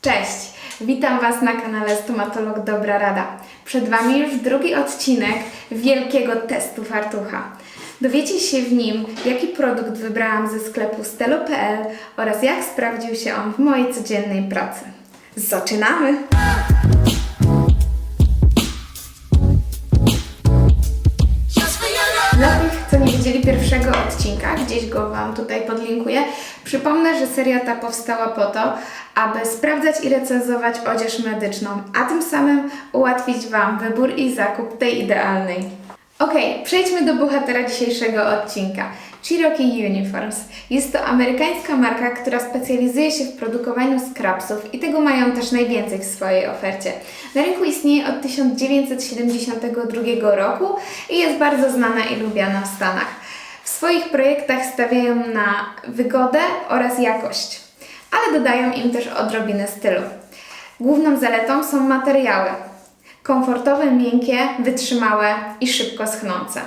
Cześć! Witam Was na kanale Stomatolog Dobra Rada. Przed Wami już drugi odcinek wielkiego testu fartucha. Dowiecie się w nim, jaki produkt wybrałam ze sklepu stelo.pl oraz jak sprawdził się on w mojej codziennej pracy. Zaczynamy! Widzieli pierwszego odcinka, gdzieś go Wam tutaj podlinkuję, przypomnę, że seria ta powstała po to, aby sprawdzać i recenzować odzież medyczną, a tym samym ułatwić Wam wybór i zakup tej idealnej. Okej, przejdźmy do bohatera dzisiejszego odcinka. Cherokee Uniforms. Jest to amerykańska marka, która specjalizuje się w produkowaniu scrapsów i tego mają też najwięcej w swojej ofercie. Na rynku istnieje od 1972 roku i jest bardzo znana i lubiana w Stanach. Swoich projektach stawiają na wygodę oraz jakość, ale dodają im też odrobinę stylu. Główną zaletą są materiały. Komfortowe, miękkie, wytrzymałe i szybko schnące.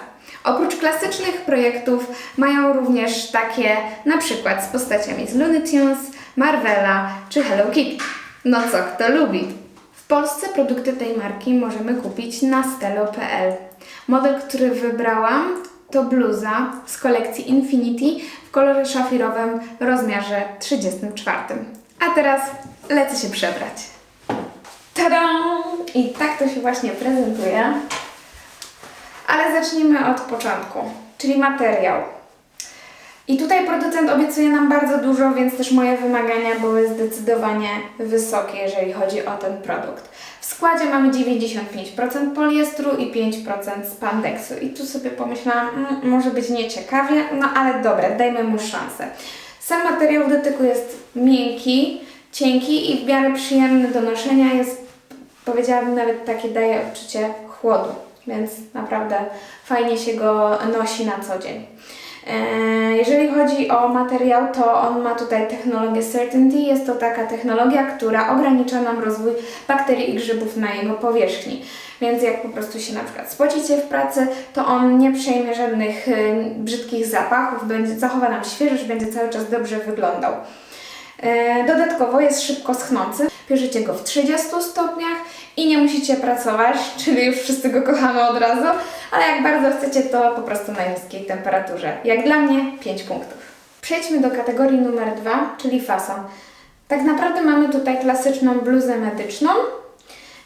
Oprócz klasycznych projektów mają również takie na przykład z postaciami z Looney Tunes, Marvela czy Hello Kitty. No co kto lubi? W Polsce produkty tej marki możemy kupić na stelo.pl. Model, który wybrałam to bluza z kolekcji Infinity w kolorze szafirowym rozmiarze 34. A teraz lecę się przebrać. Tada! I tak to się właśnie prezentuje. Ale zacznijmy od początku, czyli materiał. I tutaj producent obiecuje nam bardzo dużo, więc też moje wymagania były zdecydowanie wysokie, jeżeli chodzi o ten produkt. W składzie mamy 95% poliestru i 5% spandeksu. I tu sobie pomyślałam, mm, może być nieciekawie, no ale dobra, dajmy mu szansę. Sam materiał dotyku jest miękki, cienki i w miarę przyjemny do noszenia. Jest, powiedziałabym, nawet takie daje odczucie chłodu, więc naprawdę fajnie się go nosi na co dzień. E, Jeżeli chodzi o materiał, to on ma tutaj technologię Certainty. Jest to taka technologia, która ogranicza nam rozwój bakterii i grzybów na jego powierzchni. Więc jak po prostu się na przykład spocicie w pracy, to on nie przejmie żadnych y, brzydkich zapachów, będzie, zachowa nam świeżość, będzie cały czas dobrze wyglądał. E, Dodatkowo jest szybko schnący. Pierzycie go w 30 stopniach i nie musicie pracować, czyli już wszyscy go kochamy od razu, ale jak bardzo chcecie, to po prostu na niskiej temperaturze. Jak dla mnie 5 punktów. Przejdźmy do kategorii numer 2, czyli fason. Tak naprawdę mamy tutaj klasyczną bluzę medyczną.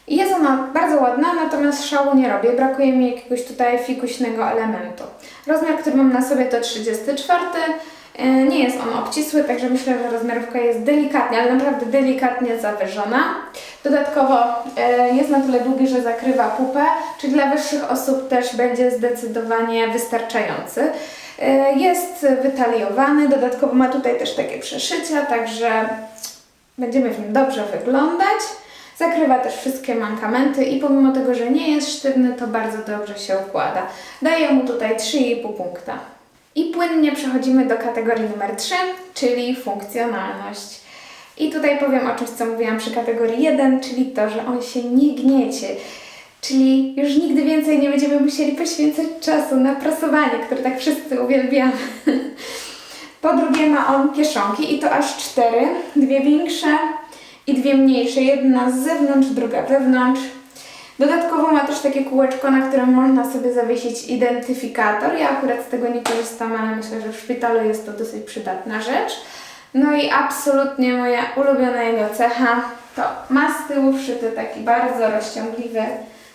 Jest ona bardzo ładna, natomiast szału nie robię. Brakuje mi jakiegoś tutaj fikuśnego elementu. Rozmiar, który mam na sobie to 34. E, Nie jest on obcisły, także myślę, że rozmiarówka jest delikatnie, ale naprawdę delikatnie zawyżona. Dodatkowo e, jest na tyle długi, że zakrywa pupę, czyli dla wyższych osób też będzie zdecydowanie wystarczający. E, Jest wytaliowany, dodatkowo ma tutaj też takie przeszycia, także będziemy w nim dobrze wyglądać. Zakrywa też wszystkie mankamenty i pomimo tego, że nie jest sztywny, to bardzo dobrze się układa. Daję mu tutaj 3,5 punkta. I płynnie przechodzimy do kategorii numer 3, czyli funkcjonalność. I tutaj powiem o czymś, co mówiłam przy kategorii 1, czyli to, że on się nie gniecie. Czyli już nigdy więcej nie będziemy musieli poświęcać czasu na prasowanie, które tak wszyscy uwielbiamy. Po drugie ma on kieszonki i to aż cztery, dwie większe i dwie mniejsze, jedna z zewnątrz, druga wewnątrz. Dodatkowo ma też takie kółeczko, na którym można sobie zawiesić identyfikator. Ja akurat z tego nie korzystam, ale myślę, że w szpitalu jest to dosyć przydatna rzecz. No i absolutnie moja ulubiona jego cecha to ma z tyłu wszyty taki bardzo rozciągliwy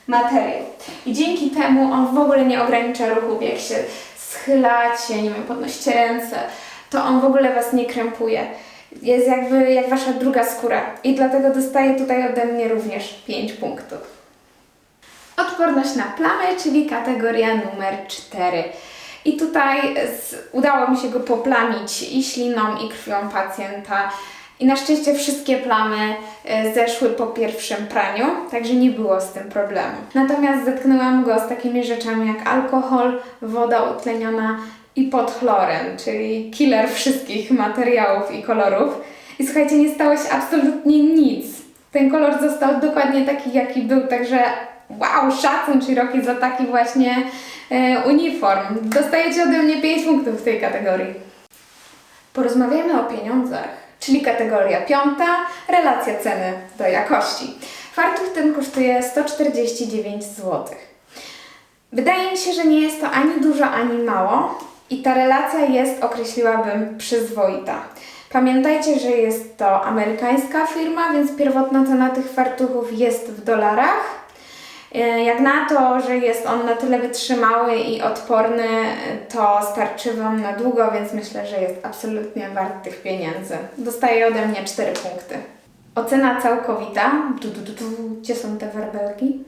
materiał. I dzięki temu on w ogóle nie ogranicza ruchów, jak się schylacie, nie wiem, podnosicie ręce, to on w ogóle Was nie krępuje. Jest jakby jak Wasza druga skóra i dlatego dostaje tutaj ode mnie również 5 punktów. Odporność na plamy, czyli kategoria numer 4. I tutaj udało mi się go poplamić i śliną, i krwią pacjenta. I na szczęście wszystkie plamy e, zeszły po pierwszym praniu, także nie było z tym problemu. Natomiast zetknęłam go z takimi rzeczami jak alkohol, woda utleniona i podchlorem, czyli killer wszystkich materiałów i kolorów. I słuchajcie, nie stało się absolutnie nic. Ten kolor został dokładnie taki, jaki był, także wow, szacun Cherokee za taki właśnie e, uniform. Dostajecie ode mnie 5 punktów w tej kategorii. Porozmawiamy o pieniądzach. czyli kategoria piąta, relacja ceny do jakości. Fartuch ten kosztuje 149 zł. Wydaje mi się, że nie jest to ani dużo, ani mało i ta relacja jest, określiłabym, przyzwoita. Pamiętajcie, że jest to amerykańska firma, więc pierwotna cena tych fartuchów jest w dolarach. E, Jak na to, że jest on na tyle wytrzymały i odporny, to starczy Wam na długo, więc myślę, że jest absolutnie wart tych pieniędzy. Dostaje ode mnie 4 punkty. Ocena całkowita. Du, du, du, du. Gdzie są te werbelki?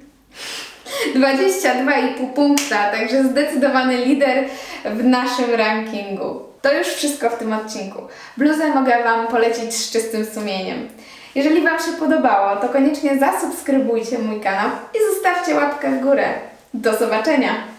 22,5 punkta, także zdecydowany lider w naszym rankingu. To już wszystko w tym odcinku. Bluzę mogę Wam polecić z czystym sumieniem. Jeżeli Wam się podobało, to koniecznie zasubskrybujcie mój kanał i zostawcie łapkę w górę. Do zobaczenia!